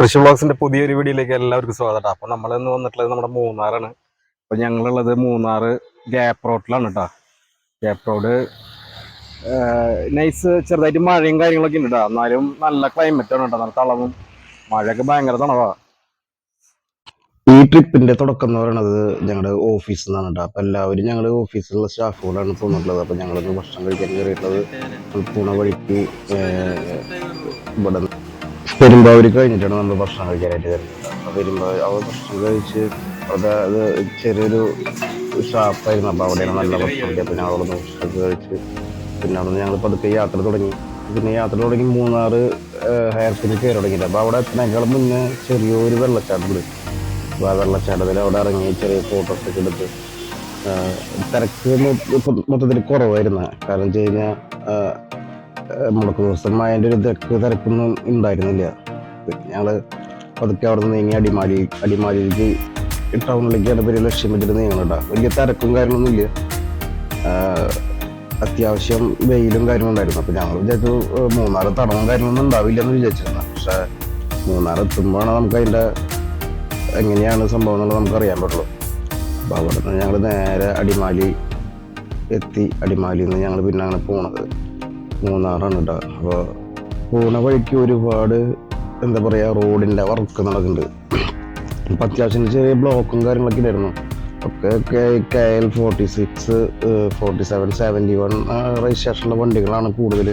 തൃശ്ശൂർ ബ്ലോഗ്സിന്റെ പുതിയൊരു വീഡിയോയിലേക്ക് എല്ലാവർക്കും സ്വാഗതം അപ്പൊ നമ്മൾ ഇന്ന് വന്നിട്ടുള്ളത് നമ്മുടെ മൂന്നാറാണ്. അപ്പൊ ഞങ്ങളുള്ളത് മൂന്നാർ ഗ്യാപ്പ് റോഡിലാണ് കേട്ടോ. ഗ്യാപ്പ് റോഡ് നൈസ് ചെറുതായിട്ട് മഴയും കാര്യങ്ങളൊക്കെ ഉണ്ട് കേട്ടോ. എന്നാലും നല്ല ക്ലൈമറ്റ് ആണ് കേട്ടോ. നല്ല തളവും മഴയൊക്കെ ഭയങ്കര തണവാ ഈ ട്രിപ്പിന്റെ തുടക്കം എന്ന് പറയുന്നത് ഞങ്ങളുടെ ഓഫീസിൽ നിന്നാണ് കേട്ടോ. അപ്പൊ എല്ലാവരും ഞങ്ങളുടെ ഓഫീസിലുള്ള സ്റ്റാഫുകളാണ് തോന്നിട്ടുള്ളത് അപ്പൊ ഞങ്ങളൊന്ന് ഭക്ഷണം കഴിക്കാൻ കയറിയിട്ടുള്ളത് പൂണ വഴിക്ക് ഇവിടെ പെരുമ്പാവൂര് കഴിഞ്ഞിട്ടാണ് നമ്മൾ ഭക്ഷണം കഴിക്കാനായിട്ട് വരുന്നത്. അപ്പോൾ പെരുമ്പാവൂർ അവർ ഭക്ഷണം കഴിച്ച് അവിടെ അത് ചെറിയൊരു ഷാപ്പായിരുന്നു. അപ്പോൾ അവിടെയാണ് നല്ല ഭക്ഷണം കിട്ടിയത്. പിന്നെ അവിടെ നിന്ന് ഭക്ഷണം കഴിച്ച് പിന്നെ അവിടെ നിന്ന് ഞങ്ങൾ പതുക്കെ യാത്ര തുടങ്ങി. പിന്നെ യാത്ര തുടങ്ങി മൂന്നാർ ഹയർ സെക്കൻഡറി കയറി തുടങ്ങിയിട്ട്. അപ്പോൾ അവിടെ എത്തുന്നതിനേക്കാൾ മുന്നേ ചെറിയൊരു വെള്ളച്ചാട്ടം ഉണ്ട്. അപ്പോൾ ആ വെള്ളച്ചാട്ടത്തിൽ അവിടെ ഇറങ്ങി ചെറിയ ഫോട്ടോസ് ഒക്കെ എടുത്ത് തിരക്ക് മൊത്തത്തിൽ കുറവായിരുന്നു. കാരണം വെച്ച് കഴിഞ്ഞാൽ മുടക്ക് ദിവസം അതിന്റെ ഒരു തിരക്ക് തിരക്കൊന്നും ഉണ്ടായിരുന്നില്ല. പിന്നെ ഞങ്ങൾ പതുക്കെ അവിടെ നിന്ന് നീങ്ങി അടിമാലി അടിമാലിക്ക് ടൗണിലേക്കാണ് പേര് ലക്ഷ്യം വെച്ചിട്ട് നീങ്ങണട്ടാ വലിയ തിരക്കും കാര്യങ്ങളൊന്നും ഇല്ല. അത്യാവശ്യം വെയിലും കാര്യങ്ങളുണ്ടായിരുന്നു അപ്പോൾ അപ്പൊ ഞങ്ങൾ വിചാരിച്ചു മൂന്നാറ് തടവും കാര്യങ്ങളൊന്നും ഉണ്ടാവില്ല എന്ന് വിചാരിച്ചിരുന്നു. പക്ഷെ മൂന്നാർ എത്തുമ്പോഴാണ് നമുക്ക് അതിന്റെ എങ്ങനെയാണ് സംഭവം എന്നുള്ളത് നമുക്ക് അറിയാൻ പറ്റുള്ളൂ. അപ്പോൾ അവിടെ നിന്ന് ഞങ്ങൾ നേരെ അടിമാലി എത്തി. അടിമാലിയിൽ നിന്ന് ഞങ്ങൾ പിന്നെ അങ്ങനെ പോണത്. മൂന്നാറാണ് കേട്ടോ അപ്പോൾ പോണ വഴിക്ക് ഒരുപാട് എന്താ പറയുക റോഡിന്റെ വർക്ക് നടക്കുന്നുണ്ട് അപ്പം അത്യാവശ്യം ചെറിയ ബ്ലോക്കും കാര്യങ്ങളൊക്കെ ഉണ്ടായിരുന്നു ഒക്കെ K L forty six forty seven seventy one രജിസ്ട്രേഷനുള്ള വണ്ടികളാണ് കൂടുതൽ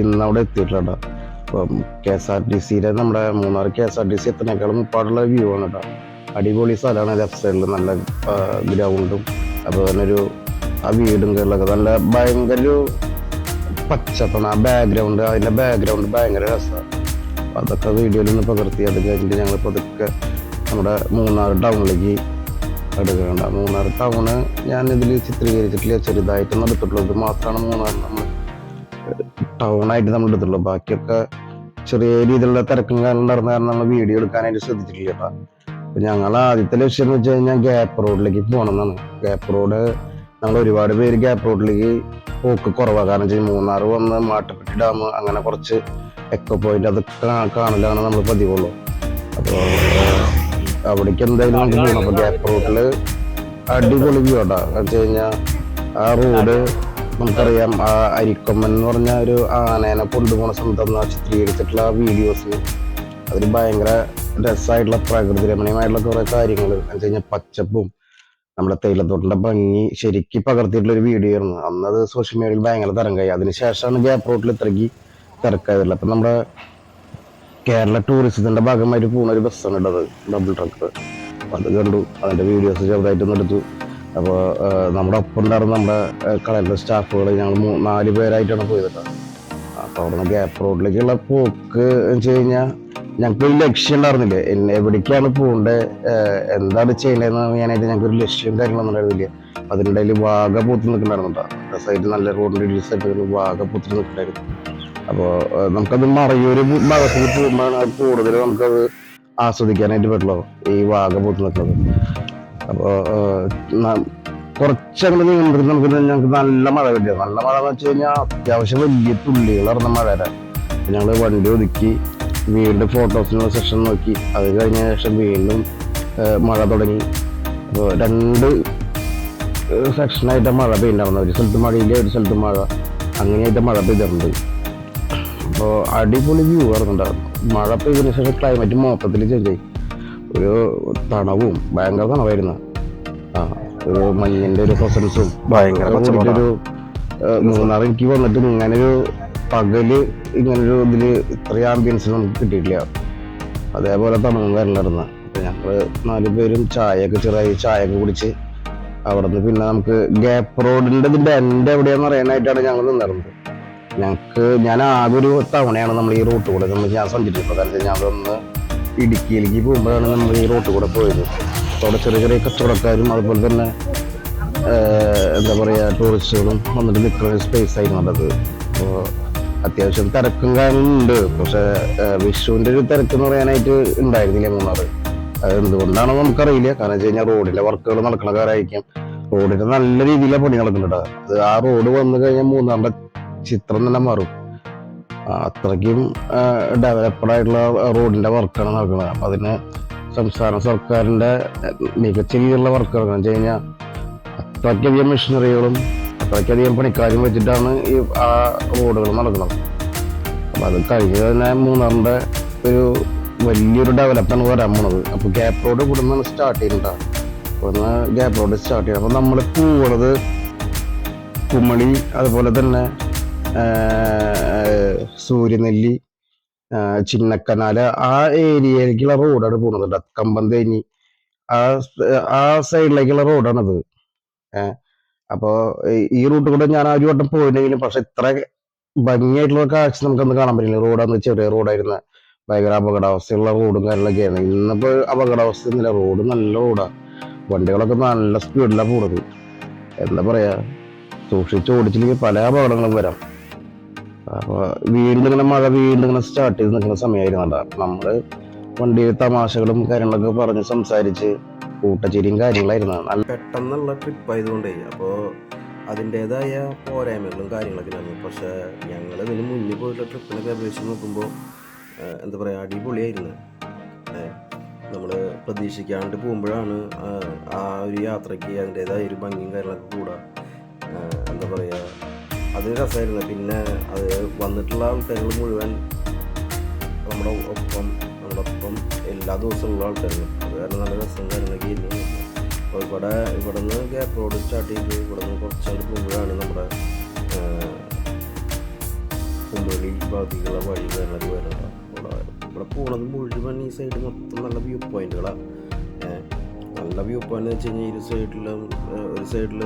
ഇന്ന് അവിടെ എത്തിയിട്ടുള്ളത്. അപ്പം കെ എസ് ആർ ടി സിയിലെ നമ്മുടെ Munnar K S R T C എത്തുന്നേക്കാളും മുപ്പാടുള്ള വ്യൂ ആണ് കേട്ടോ. അടിപൊളി സ്ഥലമാണ് ലെഫ്റ്റ് സൈഡിൽ നല്ല ഗ്രൗണ്ടും അതുപോലെ തന്നെ ഒരു ആ വീടും കാര്യങ്ങളൊക്കെ നല്ല ഭയങ്കര ഒരു പച്ചപ്പാണ് ആ ബാക്ക്ഗ്രൗണ്ട് അതിന്റെ ബാക്ക്ഗ്രൗണ്ട് ഭയങ്കര രസമാണ് അപ്പോൾ അതൊക്കെ വീഡിയോയിൽ നിന്ന് പകർത്തി അത് കഴിഞ്ഞിട്ട് ഞങ്ങൾ പതുക്കെ നമ്മുടെ മൂന്നാർ ടൗണിലേക്ക് എടുക്കുന്നുണ്ട് മൂന്നാർ ടൗണ് ഞാൻ ഇതിൽ ചിത്രീകരിച്ചിട്ടില്ല ചെറുതായിട്ട് എടുത്തിട്ടുള്ളത് മാത്രമാണ് മൂന്നാർ നമ്മൾ ടൗണായിട്ട് നമ്മൾ എടുത്തിട്ടുള്ളൂ. ബാക്കിയൊക്കെ ചെറിയ രീതിയിലുള്ള തിരക്കും കാരണം നടന്ന കാരണം നമ്മൾ വീഡിയോ എടുക്കാനായിട്ട് ശ്രദ്ധിച്ചിട്ടില്ല. കേട്ടോ അപ്പം ഞങ്ങൾ ആദ്യത്തെ ലക്ഷ്യം എന്ന് വെച്ച് കഴിഞ്ഞാൽ ഗ്യാപ്പ് റോഡിലേക്ക് പോകണം എന്നാണ് ഗ്യാപ്പ് റോഡ് ഞങ്ങൾ ഒരുപാട് പേര് ഗ്യാപ്പ് റോഡിലേക്ക് പോക്ക് കുറവാണ് കാരണം വെച്ചാൽ മൂന്നാർ വന്ന് മാട്ടുപ്പെട്ടി ഡാം അങ്ങനെ കുറച്ച് എക്കോ പോയിന്റ് കാ- കാണലാണ് നമ്മൾ പതിവുള്ളൂ. അപ്പോൾ അവിടേക്ക് എന്തായാലും നമുക്ക് ഗ്യാപ്പ് റോഡിൽ അടിപൊളി വ്യൂ ഉണ്ടാ വെച്ച് കഴിഞ്ഞാൽ ആ റോഡ് നമുക്കറിയാം ആ അരിക്കൊമ്മൻ എന്ന് പറഞ്ഞ ഒരു ആനേനെ കൊണ്ടുപോകുന്ന സ്വന്തം ചിത്രീകരിച്ചിട്ടുള്ള ആ വീഡിയോസ് അതിൽ ഭയങ്കര രസമായിട്ടുള്ള പ്രകൃതി രമണീയമായിട്ടുള്ള കുറെ കാര്യങ്ങൾ എന്ന് വെച്ച് കഴിഞ്ഞാൽ പച്ചപ്പും നമ്മുടെ തേയിലത്തോട്ടിന്റെ ഭംഗി ശരിക്ക് പകർത്തിയിട്ടുള്ള ഒരു വീഡിയോ ആയിരുന്നു. അന്നത് സോഷ്യൽ മീഡിയയിൽ ഭയങ്കര തരംഗമായി. അതിനുശേഷമാണ് ഗ്യാപ്പ് റോട്ടിൽ ഇത്രയ്ക്ക് തിരക്കായതുള്ളത് അപ്പൊ നമ്മുടെ കേരള ടൂറിസത്തിന്റെ ഭാഗമായിട്ട് പോകുന്ന ഒരു ബസ്സാണ് ഉള്ളത് ഡബിൾ ട്രക്ക് അത് കണ്ടു. അതിന്റെ വീഡിയോസ് ചെറുതായിട്ടൊന്നും എടുത്തു. അപ്പോൾ നമ്മുടെ ഒപ്പം ഉണ്ടായിരുന്ന നമ്മുടെ കളറിന്റെ സ്റ്റാഫുകൾ ഞങ്ങൾ നാല് പേരായിട്ടാണ് പോയത് അപ്പോൾ അവിടെ നിന്ന് ഗ്യാപ്പ് റോഡിലേക്കുള്ള പോക്ക് വെച്ച് കഴിഞ്ഞാൽ ഞങ്ങൾക്ക് ഒരു ലക്ഷ്യം ഉണ്ടായിരുന്നില്ല എവിടേക്കാണ് പോകേണ്ടത് എന്താണ് ചെയ്യേണ്ടതെന്ന് അറിയാനായിട്ട് ഞങ്ങൾക്ക് ഒരു ലക്ഷ്യം കാര്യങ്ങളൊന്നും ഉണ്ടായിരുന്നില്ല അതിനിടയിൽ വാഗ പൂത്ത് നിൽക്കുന്നുണ്ടായിരുന്നു സൈഡിൽ നല്ല റോഡിന്റെ ഒരു സൈഡിൽ വാഗ പൂത്ത് നിൽക്കുന്നുണ്ടായിരുന്നു അപ്പോൾ നമുക്കത് മറയൂര് ഭാഗത്തേക്ക് പോകുമ്പോഴാണ് കൂടുതൽ നമുക്കത് ആസ്വദിക്കാനായിട്ട് പറ്റുള്ളൂ. ഈ വാഗ പൂത്ത് നിൽക്കുന്നത്. അപ്പോൾ കുറച്ചങ്ങനെ നീണ്ടിരുന്ന് നമുക്ക് ഞങ്ങൾക്ക് നല്ല മഴ കിട്ടിയത്. നല്ല മഴ എന്ന് വെച്ച് കഴിഞ്ഞാൽ അത്യാവശ്യം വലിയ തുള്ളികൾ ഇറന്ന മഴ ഞങ്ങൾ വണ്ടി ഒതുക്കി വീണ്ടും ഫോട്ടോസിനുള്ള സെഷൻ നോക്കി. അത് കഴിഞ്ഞ ശേഷം വീണ്ടും മഴ തുടങ്ങി. അപ്പോൾ രണ്ട് സെക്ഷനായിട്ട് മഴ പെയ്യുണ്ടാവുന്നത് ഒരു സ്ഥലത്ത് മഴയില്ല ഒരു സ്ഥലത്ത് മഴ. അങ്ങനെയായിട്ട് മഴ പെയ്തിട്ടുണ്ട്. അപ്പോൾ അടിപൊളി വ്യൂ ആയിരുന്നുണ്ടായിരുന്നു മഴ പെയ്തതിനു ശേഷം ക്ലൈമറ്റ് മൊത്തത്തിൽ ചേഞ്ച് ആയി. ഒരു തണവും ഭയങ്കര തണവായിരുന്നു. ആ ഒരു മഞ്ഞിന്റെ ഒരു പ്രസൻസും ഭയങ്കര. ഒരു മൂന്നാർ എനിക്ക് വന്നിട്ട് ഇങ്ങനൊരു പകൽ ഇങ്ങനൊരു ഇതിൽ ഇത്രയും ആംബിയൻസ് നമുക്ക് കിട്ടിയിട്ടില്ല. അതേപോലെ വരലായിരുന്നു അപ്പൊ ഞങ്ങൾ നാല് പേരും ചായയൊക്കെ ചെറിയ ചായയൊക്കെ കുടിച്ച് അവിടെ നിന്ന് പിന്നെ നമുക്ക് ഗ്യാപ്പ് റോഡിന്റെ ഇതിന്റെ എന്റെ എവിടെയാന്ന് അറിയാനായിട്ടാണ് ഞങ്ങൾ നിന്നിരുന്നത് ഞങ്ങൾക്ക് ഞാൻ ആകെ ഒരു തവണയാണ് നമ്മൾ ഈ റൂട്ട് കൂടെ നമ്മൾ ഞാൻ സഞ്ചരിച്ചപ്പോൾ കാരണം ഞങ്ങളൊന്ന് ഇടുക്കിയിലേക്ക് പോകുമ്പോഴാണ് നമ്മൾ ഈ റൂട്ട് കൂടെ പോയത്. അപ്പൊ അവിടെ ചെറിയ ചെറിയ കച്ചവടക്കാരും അതുപോലെ തന്നെ എന്താ പറയാ ടൂറിസ്റ്റുകളും വന്നിട്ട് നിൽക്കുന്ന സ്പേസ് ആയിരുന്നു അത്. അപ്പോൾ അത്യാവശ്യം തിരക്കും കാര്യങ്ങളുണ്ട് പക്ഷെ വിഷുവിന്റെ ഒരു തിരക്ക് എന്ന് പറയാനായിട്ട് ഉണ്ടായിരുന്നില്ല മൂന്നാറ്. അത് എന്തുകൊണ്ടാണോ നമുക്കറിയില്ല. കാരണം വെച്ച് കഴിഞ്ഞാൽ റോഡിലെ വർക്കുകൾ നടക്കണ കാര്യമായിരിക്കും റോഡിന്റെ നല്ല രീതിയിലെ പണി നടക്കുന്നുണ്ട്. അത് ആ റോഡ് വന്നു കഴിഞ്ഞാൽ മൂന്നാറിന്റെ ചിത്രം തന്നെ മാറും. അത്രയ്ക്കും ഡെവലപ്ഡ് ആയിട്ടുള്ള റോഡിന്റെ വർക്കാണ് നടക്കുന്നത്. അപ്പം അതിന് സംസ്ഥാന സർക്കാരിന്റെ മികച്ച രീതിയിലുള്ള വർക്ക് നടക്കുന്നത് വെച്ച് കഴിഞ്ഞാൽ അത്രയ്ക്കധികം മെഷീനറികളും അത്രയ്ക്കധികം പണിക്കാരും വെച്ചിട്ടാണ് ഈ ആ റോഡുകൾ നടക്കുന്നത്. അപ്പം അത് കഴിഞ്ഞ് തന്നെ മൂന്നാറിന്റെ ഒരു വലിയൊരു ഡെവലപ്പാണ് വരാൻ പോണത്. അപ്പോൾ ഗ്യാപ്പ് റോഡ് ഇവിടെ നിന്നാണ് സ്റ്റാർട്ട് ചെയ്യുന്നുണ്ടാവും ഇവിടുന്ന് ഗ്യാപ്പ് റോഡ് സ്റ്റാർട്ട് ചെയ്യണം. അപ്പോൾ നമ്മൾ പോകണത് കുമളി അതുപോലെ തന്നെ സൂര്യനെല്ലി ചിന്നക്കനാൽ ആ ഏരിയയിലേക്കുള്ള റോഡാണ് പോകുന്നത് കമ്പന്തേനി. ആ ആ സൈഡിലേക്കുള്ള റോഡാണത്. ഏഹ് അപ്പോൾ ഈ റൂട്ട് കൂടെ ഞാൻ ആ ഒരു വട്ടം പോയില്ലെങ്കിലും പക്ഷെ ഇത്ര ഭംഗിയായിട്ടുള്ള കാഴ്ച നമുക്കൊന്ന് കാണാൻ പറ്റില്ല. റോഡാന്ന് ചെറിയ റോഡായിരുന്ന ഭയങ്കര അപകടാവസ്ഥയുള്ള റോഡും കാര്യങ്ങളൊക്കെയാണ് ഇന്നിപ്പോ അപകടാവസ്ഥ ഒന്നുമില്ല. റോഡ് നല്ല റോഡാ വണ്ടികളൊക്കെ നല്ല സ്പീഡിലാണ് പോണത്. എന്താ പറയാ? സൂക്ഷിച്ച് ഓടിച്ചില്ലെങ്കിൽ പല അപകടങ്ങളും വരാം. അപ്പൊ വീണ്ടും ഇങ്ങനെ മഴ വീണ്ടും ഇങ്ങനെ സ്റ്റാർട്ട് ചെയ്ത് നിൽക്കുന്ന സമയമായിരുന്നണ്ട നമ്മൾ വണ്ടിയിൽ തമാശകളും കാര്യങ്ങളൊക്കെ പറഞ്ഞ് സംസാരിച്ച് കൂട്ടച്ചിരിയും കാര്യങ്ങളായിരുന്നു. നല്ല പെട്ടെന്നുള്ള ട്രിപ്പ് ആയതുകൊണ്ടേ അപ്പോൾ അതിന്റെതായ പോരായ്മകളും കാര്യങ്ങളൊക്കെ ഉണ്ടായിരുന്നു. പക്ഷേ ഞങ്ങൾ ഇതിന് മുന്നിൽ പോയിട്ടുള്ള ട്രിപ്പിനൊക്കെ അപേക്ഷിച്ച് നോക്കുമ്പോൾ എന്താ പറയുക അടിപൊളിയായിരുന്നു. നമ്മൾ പ്രതീക്ഷിക്കാണ്ട് പോകുമ്പോഴാണ് ആ, ഒരു യാത്രയ്ക്ക് അതിന്റേതായ ഒരു ഭംഗിയും കാര്യങ്ങളൊക്കെ കൂടാ. ആ, എന്താ പറയുക അത് രസമായിരുന്നു. പിന്നെ അത് വന്നിട്ടുള്ള ആൾക്കാരുകൾ മുഴുവൻ നമ്മുടെ ഒപ്പം നമ്മുടെ ഒപ്പം എല്ലാ ദിവസവും ഉള്ള ആൾക്കാരാണ്. അത് കാരണം നല്ല രസം കാര്യങ്ങളൊക്കെ ഇരുന്നു അപ്പോൾ ഇവിടെ ഇവിടെ നിന്ന് ഗ്യാപ്പ് റോഡ് സ്റ്റാർട്ട് ചെയ്ത് ഇവിടെ നിന്ന് കുറച്ചാണ്ട് പോകുമ്പോഴാണ് നമ്മുടെ കുമ്പളി ഭാഗത്തേക്കുള്ള വഴി കാര്യങ്ങളൊക്കെ വരുന്നത് ഇവിടെ പോണത് മുഴുവൻ ഈ സൈഡ് മൊത്തം നല്ല വ്യൂ പോയിന്റുകളാണ് നല്ല വ്യൂ പോയിന്റ് വെച്ച് കഴിഞ്ഞാൽ ഇരു സൈഡിലും ഒരു സൈഡിൽ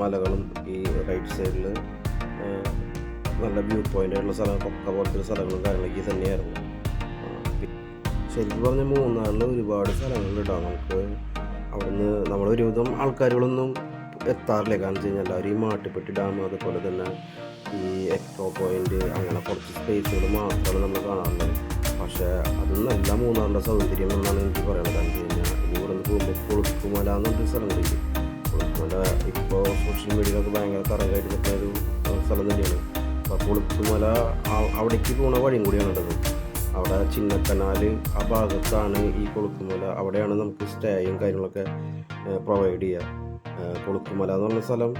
മലകളും ഈ റൈറ്റ് സൈഡിൽ നല്ല വ്യൂ പോയിന്റ് ആയിട്ടുള്ള സ്ഥലം കൊക്ക പോലത്തെ സ്ഥലങ്ങളും കാര്യങ്ങളൊക്കെ തന്നെയായിരുന്നു. ശരിക്കും പറഞ്ഞാൽ മൂന്നാറിൽ ഒരുപാട് സ്ഥലങ്ങളുണ്ട് നമുക്ക് അവിടുന്ന് നമ്മളൊരുവിധം ആൾക്കാരുകളൊന്നും എത്താറില്ല. കാരണം വെച്ച് കഴിഞ്ഞാൽ എല്ലാവരും ഈ മാട്ടുപ്പെട്ടി ഡാം അതുപോലെ തന്നെ ഈ എക്സോ പോയിന്റ് അങ്ങനെ കുറച്ച് സ്പേസുകൾ മാത്രമാണ് നമ്മൾ കാണാറുള്ളത് പക്ഷേ അതൊന്നല്ല മൂന്നാറിന്റെ സൗന്ദര്യം എന്നാണ് എനിക്ക് പറയുന്നത് കാരണം വെച്ച് കഴിഞ്ഞാൽ ഇനി ഇവിടെ നിന്ന് പോകുമ്പോൾ കൊളുക്കുമല എന്നൊരു സ്ഥലമുണ്ട്. കൊളുക്കുമല ഇപ്പോൾ സോഷ്യൽ മീഡിയയിലൊക്കെ ഭയങ്കര തറകായിട്ട് നിൽക്കുന്ന ഒരു സ്ഥലം തന്നെയാണ്. അപ്പോൾ കൊളുക്കുമല അവിടേക്ക് പോകുന്ന വഴിയും കൂടിയാണ് ഉള്ളത് അവിടെ ചിന്നക്കനാൽ ആ ഭാഗത്താണ് ഈ കൊളുക്കുമല അവിടെയാണ് നമുക്ക് സ്റ്റേയും കാര്യങ്ങളൊക്കെ പ്രൊവൈഡ് ചെയ്യുക കൊളുക്കുമല എന്ന് പറഞ്ഞ സ്ഥലം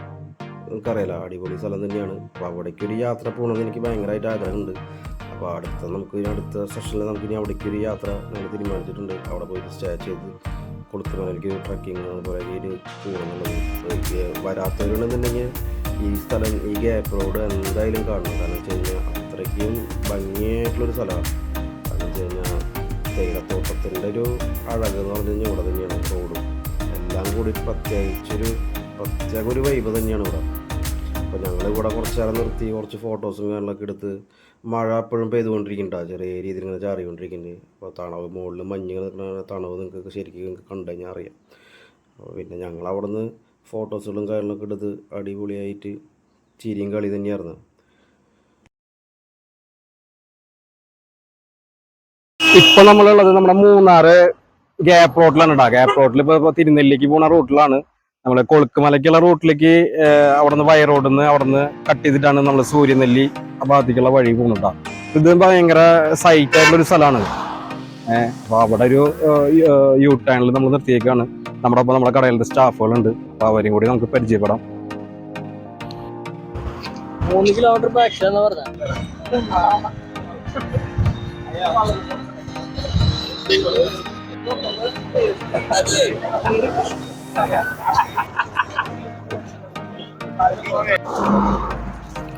നമുക്കറിയാലോ അടിപൊളി സ്ഥലം തന്നെയാണ്. അപ്പോൾ അവിടേക്ക് ഒരു യാത്ര പോകണമെന്ന് എനിക്ക് ഭയങ്കരമായിട്ട് ആഗ്രഹമുണ്ട്. അപ്പോൾ അടുത്ത നമുക്ക് ഇനി അടുത്ത സെഷനിൽ നമുക്ക് ഇനി അവിടേക്ക് ഒരു യാത്ര ഞങ്ങൾ തീരുമാനിച്ചിട്ടുണ്ട്. അവിടെ പോയിട്ട് സ്റ്റേ ചെയ്ത് കൊളുത്തുമലയിലേക്ക് ട്രക്കിങ് അതുപോലെ ഒരു ഈ വരാത്തവരുണ്ടെന്നുണ്ടെങ്കിൽ ഈ സ്ഥലം ഈ ഗ്യാപ്പ് റോഡ് എന്തായാലും കാണണം. കാരണം വെച്ച് കഴിഞ്ഞാൽ അത്രയ്ക്കും ഭംഗിയായിട്ടുള്ളൊരു സ്ഥലമാണ്. കഴിഞ്ഞാൽ തേയിലത്തോട്ടത്തിന്റെ ഒരു അഴക് എന്ന് പറഞ്ഞു കഴിഞ്ഞാൽ ഇവിടെ തന്നെയാണ് റോഡും. എല്ലാം കൂടി പ്രത്യേകിച്ചൊരു പ്രത്യേക ഒരു വൈബ് തന്നെയാണ് ഇവിടെ. അപ്പോൾ ഞങ്ങൾ ഇവിടെ കുറച്ച് നേരം നിർത്തി കുറച്ച് ഫോട്ടോസും കാര്യങ്ങളൊക്കെ എടുത്ത് മഴ എപ്പോഴും പെയ്തുകൊണ്ടിരിക്കുന്നുണ്ട്. ചെറിയ രീതിയിൽ ഇങ്ങനെ ചാറിക്കൊണ്ടിരിക്കുന്നുണ്ട്. അപ്പോൾ തണവ് മുകളിൽ മഞ്ഞ് തണവ് നിങ്ങൾക്ക് ശരിക്കും നിങ്ങൾക്ക് കണ്ടു അറിയാം. അപ്പോൾ പിന്നെ ഞങ്ങൾ അവിടുന്ന് ഫോട്ടോസുകളും കാര്യങ്ങളൊക്കെ എടുത്ത് അടിപൊളിയായിട്ട് ചിരിയും കളി തന്നെയായിരുന്നു. ഇപ്പൊ നമ്മളുള്ളത് നമ്മുടെ മൂന്നാറ് ഗ്യാപ്പ് റോഡിലാണ് കേട്ടോ ഗ്യാപ്പ് റോഡിൽ ഇപ്പൊ തിരുനെല്ലിക്ക് പോണ റൂട്ടിലാണ്. നമ്മൾ കൊളുക്കുമലക്കുള്ള റൂട്ടിലേക്ക് അവിടെ നിന്ന് വയ റോഡിൽ നിന്ന് അവിടെ നിന്ന് കട്ട് ചെയ്തിട്ടാണ് നമ്മൾ സൂര്യനെല്ലി ഭാഗത്തേക്കുള്ള വഴി പോകുന്നുണ്ടാ ഇത് ഭയങ്കര സൈറ്റ് ആയിട്ടുള്ള ഒരു സ്ഥലമാണ് അപ്പൊ അവിടെ ഒരു യൂ നമ്മൾ നിർത്തിയേക്കാണ്. നമ്മുടെ ഒപ്പം നമ്മുടെ കടയിലത്തെ സ്റ്റാഫുകളുണ്ട്. അപ്പൊ അവരെയും കൂടി നമുക്ക് പരിചയപ്പെടാം. മൂന്ന് കിലോമീറ്റർ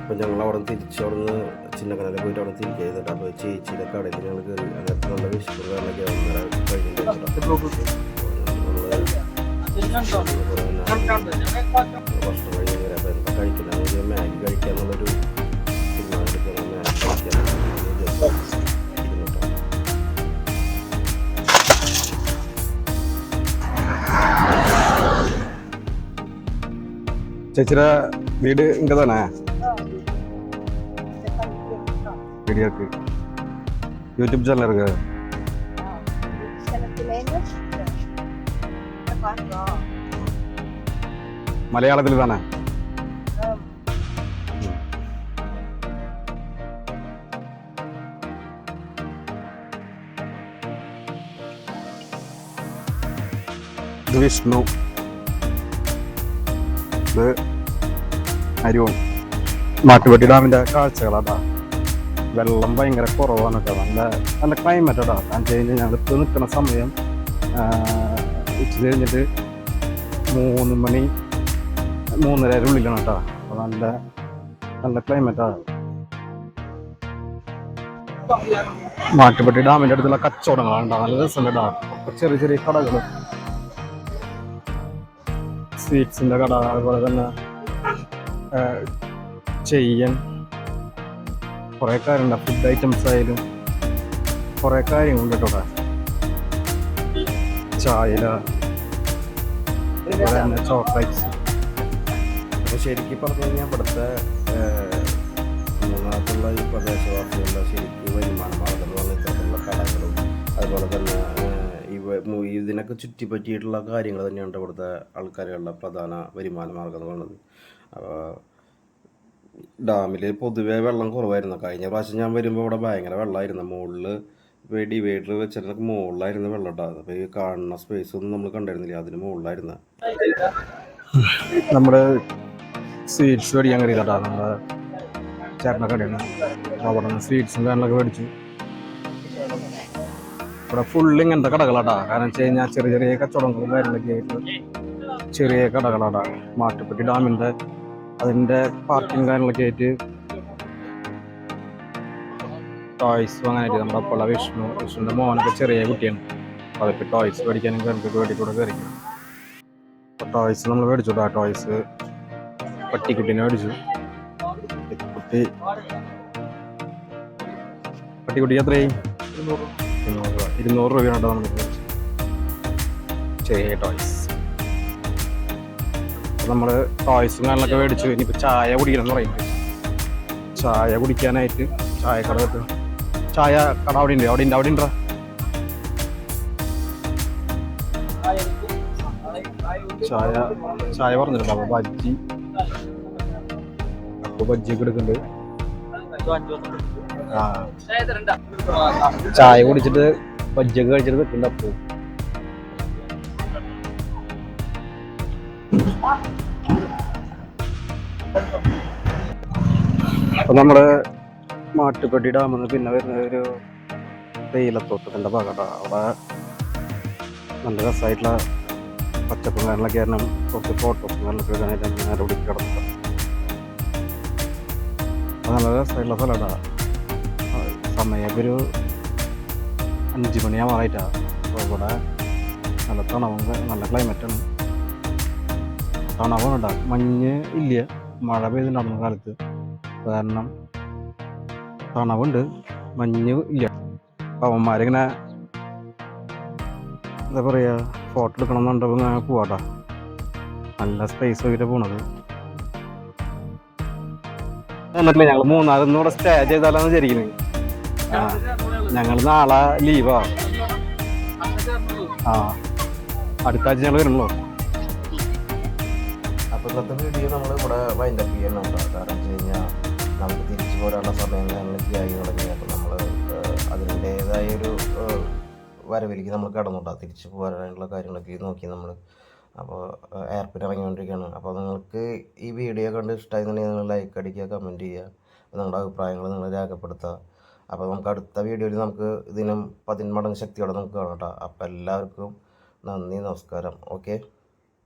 അപ്പോൾ ഞങ്ങൾ അവിടെ നിന്ന് തിരിച്ച് അവിടെ നിന്ന് പോയിട്ട് അവിടെ തിരിക്കുക ചെയ്തിട്ട് അപ്പോൾ ചേച്ചിയുടെ കടയിൽ ഞങ്ങൾ കയറി അങ്ങനത്തെ നല്ല വിശപ്പ് ഭക്ഷണം കയറി അപ്പോൾ എന്താ കഴിക്കുന്നത് മാഗി കഴിക്കാന്നുള്ളൊരു ചേച്ചിയുടെ വീട് இங்கே தானே வீடியோ இருக்கு யூடியூப் சேனல் இருக்கு மலையாளத்தில் தானே விஷ்ணு ഇത് അരുൺ മാട്ടുപെട്ടി ഡാമിന്റെ കാഴ്ചകളാട്ടാ വെള്ളം ഭയങ്കര കുറവാണ് കേട്ടോ നല്ല നല്ല ക്ലൈമറ്റ് കേട്ടോ കാരണം കഴിഞ്ഞ് ഞങ്ങളിപ്പോൾ നിൽക്കുന്ന സമയം ഉച്ച കഴിഞ്ഞിട്ട് മൂന്ന് മണി മൂന്നര ഉള്ളിലാണ് കേട്ടോ അപ്പോൾ നല്ല നല്ല ക്ലൈമറ്റാണ് മാട്ടുപെട്ടി ഡാമിന്റെ അടുത്തുള്ള കച്ചവടങ്ങളാണ് കേട്ടോ നല്ല രസമുണ്ട് ഡാം ചെറിയ ചെറിയ കടകൾ സ്വീറ്റ്സിന്റെ കട അതുപോലെ തന്നെ ചെയ്യാൻ കുറേ കാര്യമുണ്ട് ഫുഡ് ഐറ്റംസ് ആയാലും കുറേ കാര്യങ്ങളുണ്ട് കേട്ടോ. ചായല അതുപോലെ തന്നെ ചോക്ലേറ്റ്സ് ശരിക്കും പറഞ്ഞു കഴിഞ്ഞാൽ ഇവിടുത്തെ മൂന്നാമത്തുള്ള ഈ പ്രദേശവാസികളുടെ ശരിക്കും വരുമാന മാർഗം ഇത്തരത്തിലുള്ള കടകളും അതുപോലെ തന്നെ ഇവ ഇതിനൊക്കെ ചുറ്റിപ്പറ്റിയിട്ടുള്ള കാര്യങ്ങൾ തന്നെയാണ് ഇവിടുത്തെ ആൾക്കാരുകളുടെ പ്രധാന വരുമാന മാർഗം എന്ന് പറയുന്നത്. ഡാമിൽ പൊതുവേ വെള്ളം കുറവായിരുന്നു. കഴിഞ്ഞ പ്രാവശ്യം ഞാൻ വരുമ്പോൾ ഇവിടെ ഭയങ്കര വെള്ളമായിരുന്നു മുകളിൽ ഇപ്പോൾ ഡിവൈഡർ വെച്ചിട്ടൊക്കെ മുകളിലായിരുന്നു വെള്ളം ഉണ്ടാകുന്നത് അപ്പോൾ ഈ കാണുന്ന സ്പേസ് ഒന്നും നമ്മൾ കണ്ടിരുന്നില്ല. അതിന് മുകളിലായിരുന്നു നമ്മുടെ സ്വീറ്റ്സ് മേടിക്കാൻ കയറിയതാ നമ്മുടെ ചേട്ടനൊക്കെ കടയാണ് അവിടെ സ്വീറ്റ്സും കാര്യങ്ങളൊക്കെ മേടിച്ചു. ഇവിടെ ഫുള്ള് ഇങ്ങനത്തെ കാരണം വെച്ച് കഴിഞ്ഞാൽ ചെറിയ ചെറിയ കച്ചവടങ്ങളും കാര്യങ്ങളൊക്കെ ആയിട്ട് ചെറിയ കടകളാടാ. മാട്ടുപ്പെട്ടി ഡാമിന്റെ അതിന്റെ പാർക്കിങ് കാര്യങ്ങളൊക്കെ ആയിട്ട് ടോയ്സ് അങ്ങനെ ആയിട്ട് നമ്മുടെ ഒപ്പമുള്ള വിഷ്ണു വിഷ്ണുവിന്റെ മോനൊക്കെ ചെറിയ കുട്ടിയാണ്. അതിപ്പോൾ ടോയ്സ് മേടിക്കാനും കാര്യങ്ങൾക്ക് വേണ്ടി കൂടെ അപ്പോൾ ടോയ്സ് നമ്മൾ മേടിച്ചു ആ ടോയ്സ് പട്ടിക്കുട്ടീനെ മേടിച്ചു. പട്ടിക്കുട്ടി. പട്ടിക്കുട്ടി എത്രയായി? ഇരുന്നൂറ് രൂപ. ഇരുന്നൂറ് രൂപയാണ് നമ്മൾ ചെറിയ ടോയ്സ് നമ്മൾ ടോയ്സും കാര്യങ്ങളൊക്കെ മേടിച്ചു. ഇനിയിപ്പോൾ ചായ കുടിക്കണം എന്ന് പറയുന്നത് ചായ കുടിക്കാനായിട്ട് ചായ കട കിട്ടും ചായ കട അവിടെ ഉണ്ട്. അവിടെ ഉണ്ട്. അവിടെ ഉണ്ടോ? ചായ ചായ പറഞ്ഞിട്ടുണ്ട്. അപ്പോൾ ബജ്ജി. അപ്പോൾ ബജ്ജിയൊക്കെ എടുക്കുന്നുണ്ട്. ചായ കുടിച്ചിട്ട് പജ്ജക്ക് കഴിച്ചിട്ട് നിൽക്കുന്നുണ്ട് അപ്പോൾ അപ്പോൾ നമ്മൾ മാട്ടുപ്പെട്ടി ഡാമിൽ നിന്ന് പിന്നെ വരുന്ന ഒരു തേയിലത്തോട്ടത്തിന്റെ ഭാഗത്താണ് അവിടെ നല്ല രസമായിട്ടുള്ള പച്ചപ്പും കാര്യങ്ങളൊക്കെ കാരണം കുറച്ച് ഫോട്ടോസും കാര്യങ്ങളൊക്കെ എടുക്കാനായിട്ട് ഞാൻ ഓടി കിടന്നത് നല്ല രസമായിട്ടുള്ള സ്ഥലമാണ് സമയം ഒരു അഞ്ച് മണിയാവാറായിട്ടാണ് അപ്പോൾ ഇവിടെ നല്ല തണവും നല്ല ക്ലൈമറ്റാണ് തണവും ഉണ്ടാകും മഞ്ഞ് ഇല്ല. മഴ പെയ്തിട്ടുണ്ടാകുന്ന കാലത്ത്. കാരണം തണവുണ്ട്. മഞ്ഞ് ഇല്ല. അവന്മാരിങ്ങനെ എന്താ പറയുക ഫോട്ടോ എടുക്കണം എന്നുണ്ടപ്പോൾ ഇങ്ങനെ പോവാട്ടാ നല്ല സ്പേസ് ആയിട്ട് പോണത്. എന്നിട്ടില്ല ഞങ്ങൾ മൂന്നാറിന്ന് ഇവിടെ സ്റ്റേ ചെയ്താലാന്ന് വിചാരിക്കുന്നത് ഞങ്ങൾ നാളെ ലീവാ ആ. അടുത്ത ആഴ്ച ഞങ്ങൾ വരുന്നുള്ളൂ അപ്പോൾ ഇന്നത്തെ വീഡിയോ നമ്മൾ ഇവിടെ വൈൻഡപ്പ് ചെയ്യണം കേട്ടോ കാരണം വെച്ച് കഴിഞ്ഞാൽ നമുക്ക് തിരിച്ചു പോരാനുള്ള സമയം കാര്യങ്ങളൊക്കെ ആയി തുടങ്ങി. അപ്പോൾ നമ്മൾ അതിന്റേതായ ഒരു വരവിലേക്ക് നമ്മൾ കടന്നുണ്ടാ തിരിച്ചു പോരാനുള്ള കാര്യങ്ങളൊക്കെ നോക്കി നമ്മൾ അപ്പോൾ എയർപോർട്ട് ഇറങ്ങിക്കൊണ്ടിരിക്കുകയാണ് അപ്പോൾ നിങ്ങൾക്ക് ഈ വീഡിയോ കണ്ട് ഇഷ്ടമായിരുന്നുണ്ടെങ്കിൽ നിങ്ങൾ ലൈക്ക് അടിക്കുക കമന്റ് ചെയ്യുക. നിങ്ങളുടെ അഭിപ്രായങ്ങൾ നിങ്ങൾ രേഖപ്പെടുത്തുക. അപ്പോൾ നമുക്ക് അടുത്ത വീഡിയോയിൽ നമുക്ക് ഇതിനും പതിന്മടങ്ങ് ശക്തിയോടെ നമുക്ക് കാണാം കേട്ടോ അപ്പോൾ എല്ലാവർക്കും നന്ദി നമസ്കാരം. ഓക്കെ?